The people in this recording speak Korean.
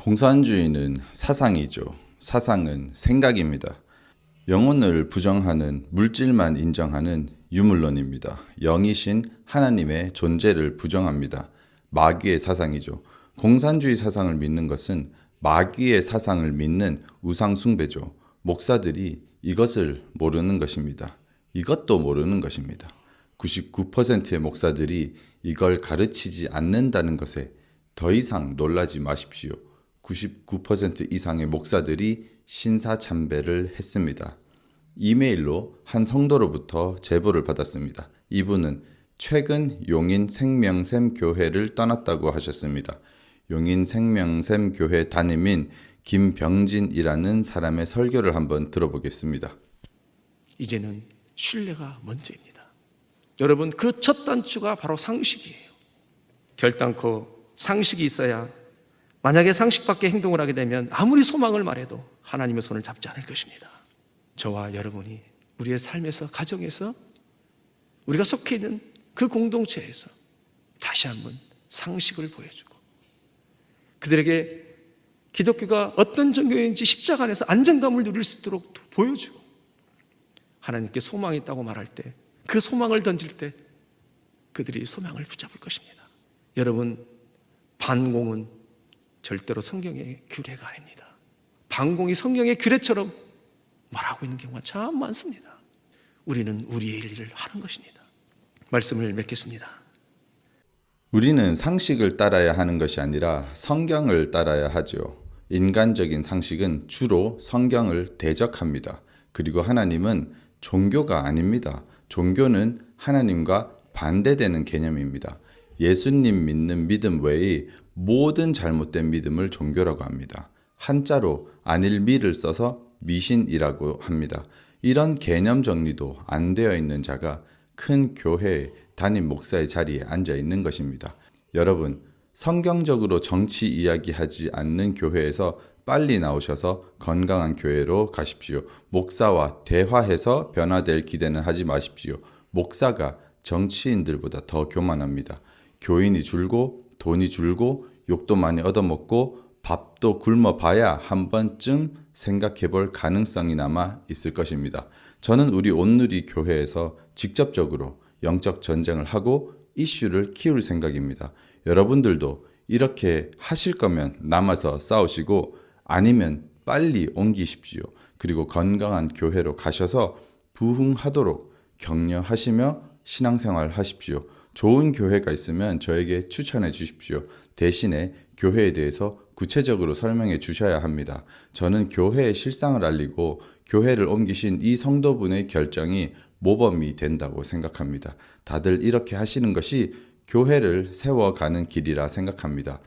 공산주의는 사상이죠. 사상은 생각입니다. 영혼을 부정하는 물질만 인정하는 유물론입니다. 영이신 하나님의 존재를 부정합니다. 마귀의 사상이죠. 공산주의 사상을 믿는 것은 마귀의 사상을 믿는 우상숭배죠. 목사들이 이것을 모르는 것입니다. 이것도 모르는 것입니다. 99%의 목사들이 이걸 가르치지 않는다는 것에 더 이상 놀라지 마십시오. 99% 이상의 목사들이 신사 참배를 했습니다. 이메일로 한 성도로부터 제보를 받았습니다. 이분은 최근 용인 생명샘 교회를 떠났다고 하셨습니다. 용인 생명샘 교회 담임인 김병진이라는 사람의 설교를 한번 들어보겠습니다. 이제는 신뢰가 먼저입니다. 여러분 그 첫 단추가 바로 상식이에요. 결단코 상식이 있어야 만약에 상식 밖의 행동을 하게 되면 아무리 소망을 말해도 하나님의 손을 잡지 않을 것입니다. 저와 여러분이 우리의 삶에서 가정에서 우리가 속해 있는 그 공동체에서 다시 한번 상식을 보여주고 그들에게 기독교가 어떤 종교인지 십자가 안에서 안정감을 누릴 수 있도록 보여주고 하나님께 소망이 있다고 말할 때 그 소망을 던질 때 그들이 소망을 붙잡을 것입니다. 여러분 반공은 절대로 성경의 규례가 아닙니다. 반공이 성경의 규례처럼 말하고 있는 경우가 참 많습니다. 우리는 우리의 일을 하는 것입니다. 말씀을 맺겠습니다. 우리는 상식을 따라야 하는 것이 아니라 성경을 따라야 하죠. 인간적인 상식은 주로 성경을 대적합니다. 그리고 하나님은 종교가 아닙니다. 종교는 하나님과 반대되는 개념입니다. 예수님 믿는 믿음 외의 모든 잘못된 믿음을 종교라고 합니다. 한자로 안일미를 써서 미신이라고 합니다. 이런 개념 정리도 안 되어 있는 자가 큰 교회 담임 목사의 자리에 앉아 있는 것입니다. 여러분, 성경적으로 정치 이야기하지 않는 교회에서 빨리 나오셔서 건강한 교회로 가십시오. 목사와 대화해서 변화될 기대는 하지 마십시오. 목사가 정치인들보다 더 교만합니다. 교인이 줄고 돈이 줄고 욕도 많이 얻어먹고 밥도 굶어 봐야 한 번쯤 생각해 볼 가능성이나마 있을 것입니다. 저는 우리 온누리 교회에서 직접적으로 영적 전쟁을 하고 이슈를 키울 생각입니다. 여러분들도 이렇게 하실 거면 남아서 싸우시고 아니면 빨리 옮기십시오. 그리고 건강한 교회로 가셔서 부흥하도록 격려하시며 신앙생활 하십시오. 좋은 교회가 있으면 저에게 추천해 주십시오. 대신에 교회에 대해서 구체적으로 설명해 주셔야 합니다. 저는 교회의 실상을 알리고 교회를 옮기신 이 성도분의 결정이 모범이 된다고 생각합니다. 다들 이렇게 하시는 것이 교회를 세워가는 길이라 생각합니다.